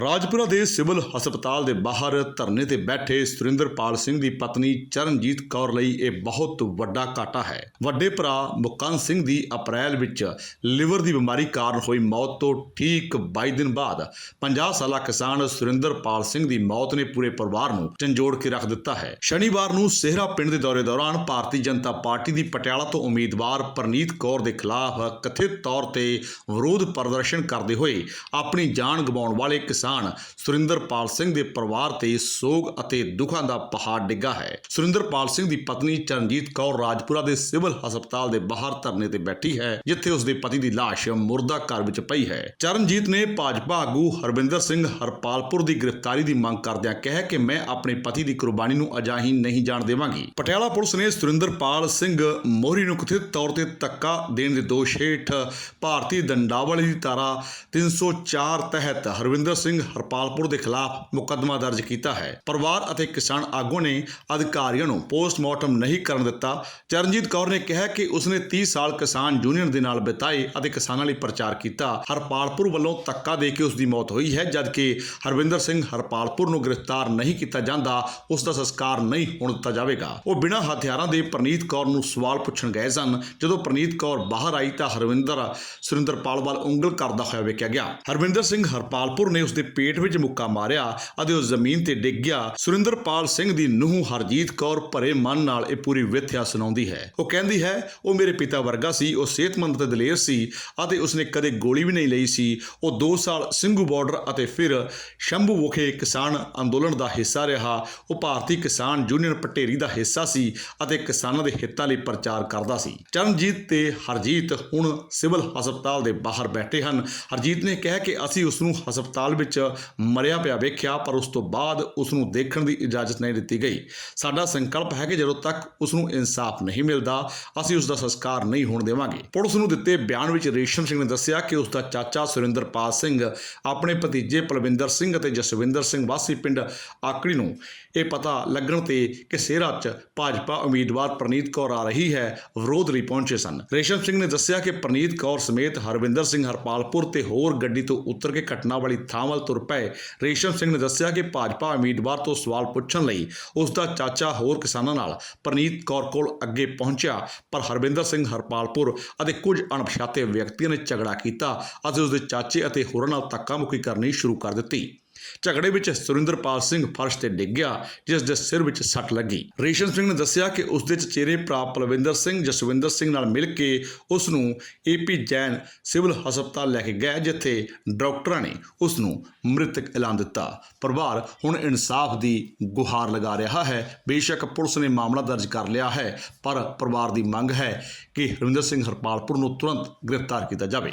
ਰਾਜਪੁਰਾ ਦੇ ਸਿਵਲ ਹਸਪਤਾਲ ਦੇ ਬਾਹਰ ਧਰਨੇ ਤੇ ਬੈਠੇ ਸੁਰਿੰਦਰਪਾਲ ਸਿੰਘ ਦੀ ਪਤਨੀ ਚਰਨਜੀਤ ਕੌਰ ਲਈ ਇਹ ਬਹੁਤ ਵੱਡਾ ਘਾਟਾ ਹੈ। ਵੱਡੇ ਭਰਾ ਮੁਕੰਦ ਸਿੰਘ ਦੀ ਅਪ੍ਰੈਲ ਵਿੱਚ ਲਿਵਰ ਦੀ ਬਿਮਾਰੀ ਕਾਰਨ ਹੋਈ ਮੌਤ ਤੋਂ ਠੀਕ 22 ਦਿਨ ਬਾਅਦ 50 ਸਾਲਾ ਕਿਸਾਨ ਸੁਰਿੰਦਰਪਾਲ ਸਿੰਘ ਦੀ ਮੌਤ ਨੇ ਪੂਰੇ ਪਰਿਵਾਰ ਨੂੰ ਝੰਜੋੜ ਕੇ ਰੱਖ ਦਿੱਤਾ ਹੈ। ਸ਼ਨੀਵਾਰ ਨੂੰ ਸਿਹਰਾ ਪਿੰਡ ਦੇ ਦੌਰੇ ਦੌਰਾਨ ਭਾਰਤੀ ਜਨਤਾ ਪਾਰਟੀ ਦੀ ਪਟਿਆਲਾ ਤੋਂ ਉਮੀਦਵਾਰ ਪ੍ਰਨੀਤ ਕੌਰ ਦੇ ਖਿਲਾਫ ਕਥਿਤ ਤੌਰ ਤੇ ਵਿਰੋਧ ਪ੍ਰਦਰਸ਼ਨ ਕਰਦੇ ਹੋਏ ਆਪਣੀ ਜਾਨ ਗਵਾਉਣ ਵਾਲੇ ਕਿਸਾਨ ਸੁਰਿੰਦਰਪਾਲ ਸਿੰਘ ਦੇ ਪਰਿਵਾਰ ਤੇ ਸੋਗ ਅਤੇ ਦੁੱਖਾਂ ਦਾ ਪਹਾੜ ਡਿੱਗਾ ਹੈ। ਸੁਰਿੰਦਰਪਾਲ ਸਿੰਘ ਦੀ ਪਤਨੀ ਚਰਨਜੀਤ ਕੌਰ ਰਾਜਪੁਰਾ ਦੇ ਸਿਵਲ ਹਸਪਤਾਲ ਦੇ ਬਾਹਰ ਧਰਨੇ ਤੇ ਬੈਠੀ ਹੈ, ਜਿੱਥੇ ਉਸ ਦੇ ਪਤੀ ਦੀ ਲਾਸ਼ ਮੁਰਦਾ ਘਰ ਵਿੱਚ ਪਈ ਹੈ। ਚਰਨਜੀਤ ਨੇ ਭਾਜਪਾ ਆਗੂ ਹਰਵਿੰਦਰ ਸਿੰਘ ਹਰਪਾਲਪੁਰ ਦੀ ਗ੍ਰਿਫਤਾਰੀ ਦੀ ਮੰਗ ਕਰਦਿਆਂ ਕਿਹਾ ਕਿ ਮੈਂ ਆਪਣੇ ਪਤੀ ਦੀ ਕੁਰਬਾਨੀ ਨੂੰ ਅਜਾਹੀਂ ਨਹੀਂ ਜਾਣ ਦੇਵਾਂਗੀ। ਪਟਿਆਲਾ ਪੁਲਿਸ ਨੇ ਸੁਰਿੰਦਰਪਾਲ ਸਿੰਘ ਮੋਹਰੀ ਨੂੰ ਕਥਿਤ ਤੌਰ ਤੇ ਧੱਕਾ ਦੇਣ ਦੇ ਦੋਸ਼ ਹੇਠ ਭਾਰਤੀ ਦੰਡਾਵਲੀ ਦੀ ਧਾਰਾ 304 ਤਹਿਤ ਹਰਵਿੰਦਰ ਸਿੰਘ ਹਰਪਾਲਪੁਰ ਦੇ ਖਿਲਾਫ ਮੁਕੱਦਮਾ ਦਰਜ ਕੀਤਾ ਹੈ। ਪਰਿਵਾਰ ਅਤੇ ਕਿਸਾਨ ਆਗੂ ਨੇ ਅਧਿਕਾਰੀਆਂ ਨੂੰ ਪੋਸਟਮਾਰਟਮ ਨਹੀਂ ਕਰਨ ਦਿੱਤਾ। ਚਰਨਜੀਤ ਕੌਰ ਨੇ ਕਿਹਾ ਕਿ ਉਸਨੇ 30 ਸਾਲ ਕਿਸਾਨ ਯੂਨੀਅਨ ਦੇ ਨਾਲ ਬਿਤਾਏ ਅਤੇ ਕਿਸਾਨਾਂ ਲਈ ਪ੍ਰਚਾਰ ਕੀਤਾ। ਹਰਪਾਲਪੁਰ ਵੱਲੋਂ ਧੱਕਾ ਦੇ ਕੇ ਉਸ ਦੀ ਮੌਤ ਹੋਈ ਹੈ, ਜਦਕਿ ਹਰਵਿੰਦਰ ਸਿੰਘ ਹਰਪਾਲਪੁਰ ਨੂੰ ਗ੍ਰਿਫਤਾਰ ਨਹੀਂ ਕੀਤਾ ਜਾਂਦਾ ਉਸ ਦਾ ਸੰਸਕਾਰ ਨਹੀਂ ਹੋਣ ਦਿੱਤਾ ਜਾਵੇਗਾ। ਉਹ ਬਿਨਾਂ ਹਥਿਆਰਾਂ ਦੇ ਪ੍ਰਨੀਤ ਕੌਰ ਨੂੰ ਸਵਾਲ ਪੁੱਛਣ ਗਏ ਸਨ। ਜਦੋਂ ਪ੍ਰਨੀਤ ਕੌਰ ਬਾਹਰ ਆਈ ਤਾਂ ਹਰਵਿੰਦਰ ਸੁਰਿੰਦਰਪਾਲ ਵੱਲ ਉਂਗਲ ਕਰਦਾ ਹੋਇਆ ਵੇਖਿਆ ਗਿਆ। ਹਰਵਿੰਦਰ ਸਿੰਘ ਹਰਪਾਲਪੁਰ ਨੇ ਉਸ ਦੇ ਪੇਟ ਵਿੱਚ ਮੁੱਕਾ ਮਾਰਿਆ ਅਤੇ ਉਹ ਜ਼ਮੀਨ ਤੇ ਡਿੱਗ ਗਿਆ। ਸੁਰਿੰਦਰਪਾਲ ਸਿੰਘ ਦੀ ਨੂੰਹ ਹਰਜੀਤ ਕੌਰ ਭਰੇ ਮਨ ਨਾਲ ਇਹ ਪੂਰੀ ਵਿਥਿਆ ਸੁਣਾਉਂਦੀ ਹੈ। ਉਹ ਕਹਿੰਦੀ ਹੈ, ਉਹ ਮੇਰੇ ਪਿਤਾ ਵਰਗਾ ਸੀ, ਉਹ ਸਿਹਤਮੰਦ ਤੇ ਦਲੇਰ ਸੀ ਅਤੇ ਉਸਨੇ ਕਦੇ ਗੋਲੀ ਵੀ ਨਹੀਂ ਲਈ ਸੀ। ਉਹ 2 ਸਾਲ ਸਿੰਘੂ ਬਾਰਡਰ ਅਤੇ ਫਿਰ ਸ਼ੰਭੂ ਵਿਖੇ ਕਿਸਾਨ ਅੰਦੋਲਨ ਦਾ ਹਿੱਸਾ ਰਿਹਾ। ਉਹ ਭਾਰਤੀ ਕਿਸਾਨ ਯੂਨੀਅਨ ਪਟੇਰੀ ਦਾ ਹਿੱਸਾ ਸੀ ਅਤੇ ਕਿਸਾਨਾਂ ਦੇ ਹਿੱਤਾਂ ਲਈ ਪ੍ਰਚਾਰ ਕਰਦਾ ਸੀ। ਚਰਨਜੀਤ ਤੇ ਹਰਜੀਤ ਹੁਣ ਸਿਵਲ ਹਸਪਤਾਲ ਦੇ ਬਾਹਰ ਬੈਠੇ ਹਨ। ਹਰਜੀਤ ਨੇ ਕਿਹਾ ਕਿ ਅਸੀਂ ਉਸ ਨੂੰ ਹਸਪਤਾਲ ਵਿੱਚ ਮਰਿਆ ਪਿਆ ਵੇਖਿਆ, ਪਰ ਉਸ ਤੋਂ ਬਾਅਦ ਉਸ ਨੂੰ ਦੇਖਣ ਦੀ ਇਜਾਜ਼ਤ ਨਹੀਂ ਦਿੱਤੀ ਗਈ। ਸਾਡਾ ਸੰਕਲਪ ਹੈ ਕਿ ਜਦੋਂ ਤੱਕ ਉਸ ਨੂੰ ਇਨਸਾਫ ਨਹੀਂ ਮਿਲਦਾ, ਅਸੀਂ ਉਸ ਦਾ ਸੰਸਕਾਰ ਨਹੀਂ ਹੋਣ ਦੇਵਾਂਗੇ। ਪੁਲਿਸ ਨੂੰ ਦਿੱਤੇ ਬਿਆਨ ਵਿੱਚ ਰੇਸ਼ਮ ਸਿੰਘ ਨੇ ਦੱਸਿਆ ਕਿ ਉਸ ਦਾ ਚਾਚਾ ਸੁਰਿੰਦਰਪਾਲ ਸਿੰਘ, ਆਪਣੇ ਭਤੀਜੇ ਪਲਵਿੰਦਰ ਸਿੰਘ ਅਤੇ ਜਸਵਿੰਦਰ ਸਿੰਘ ਵਾਸੀ ਪਿੰਡ ਆਕੜੀ ਨੂੰ ਇਹ ਪਤਾ ਲੱਗਣ ਤੇ ਕਿ ਸੇਰਾ 'ਚ ਭਾਜਪਾ ਉਮੀਦਵਾਰ ਪ੍ਰਨੀਤ ਕੌਰ ਆ ਰਹੀ ਹੈ, ਵਿਰੋਧ ਲਈ ਪਹੁੰਚੇ ਸਨ। ਰੇਸ਼ਮ ਸਿੰਘ ਨੇ ਦੱਸਿਆ ਕਿ ਪ੍ਰਨੀਤ ਕੌਰ ਸਮੇਤ ਹਰਵਿੰਦਰ ਸਿੰਘ ਹਰਪਾਲਪੁਰ ਤੇ ਹੋਰ ਗੱਡੀ ਤੋਂ ਉਤਰ ਕੇ ਘਟਨਾ ਵਾਲੀ ਥਾਂ ਵੱਲ ਤੁਰ ਪਏ। ਰੇਸ਼ਮ ਸਿੰਘ ਨੇ ਦੱਸਿਆ ਕਿ ਭਾਜਪਾ ਉਮੀਦਵਾਰ ਤੋਂ ਸਵਾਲ ਪੁੱਛਣ ਲਈ ਉਸ ਦਾ ਚਾਚਾ ਹੋਰ ਕਿਸਾਨਾਂ ਨਾਲ ਪ੍ਰਨੀਤ ਕੌਰ ਕੋਲ ਅੱਗੇ ਪਹੁੰਚਿਆ, ਪਰ ਹਰਵਿੰਦਰ ਸਿੰਘ ਹਰਪਾਲਪੁਰ ਅਤੇ ਕੁਝ ਅਣਪਛਾਤੇ ਵਿਅਕਤੀਆਂ ਨੇ ਝਗੜਾ ਕੀਤਾ ਅਤੇ ਉਸ ਦੇ ਚਾਚੇ ਅਤੇ ਹੋਰਾਂ ਨਾਲ ਧੱਕਾ ਮੁੱਕੀ ਕਰਨੀ ਸ਼ੁਰੂ ਕਰ ਦਿੱਤੀ। ਝਗੜੇ ਵਿੱਚ ਸੁਰਿੰਦਰਪਾਲ ਸਿੰਘ ਫਰਸ਼ ਤੇ ਡਿੱਗ ਗਿਆ, ਜਿਸ ਦੇ ਸਿਰ ਵਿੱਚ ਸੱਟ ਲੱਗੀ। ਰੇਸ਼ਮ ਸਿੰਘ ਨੇ ਦੱਸਿਆ ਕਿ ਉਸ ਦੇ ਚਚੇਰੇ ਭਰਾ ਪਲਵਿੰਦਰ ਸਿੰਘ, ਜਸਵਿੰਦਰ ਸਿੰਘ ਨਾਲ ਮਿਲ ਕੇ ਉਸ ਨੂੰ ਏਪੀ ਜੈਨ ਸਿਵਲ ਹਸਪਤਾਲ ਲੈ ਕੇ ਗਏ, ਜਿੱਥੇ ਡਾਕਟਰਾਂ ਨੇ ਉਸ ਨੂੰ ਮ੍ਰਿਤਕ ਐਲਾਨ ਦਿੱਤਾ। ਪਰਿਵਾਰ ਹੁਣ ਇਨਸਾਫ ਦੀ ਗੁਹਾਰ ਲਗਾ ਰਿਹਾ ਹੈ। ਬੇਸ਼ੱਕ ਪੁਲਿਸ ਨੇ ਮਾਮਲਾ ਦਰਜ ਕਰ ਲਿਆ ਹੈ, ਪਰ ਪਰਿਵਾਰ ਦੀ ਮੰਗ ਹੈ ਕਿ ਹਰਵਿੰਦਰ ਸਿੰਘ ਹਰਪਾਲਪੁਰ ਨੂੰ ਤੁਰੰਤ ਗ੍ਰਿਫਤਾਰ ਕੀਤਾ ਜਾਵੇ।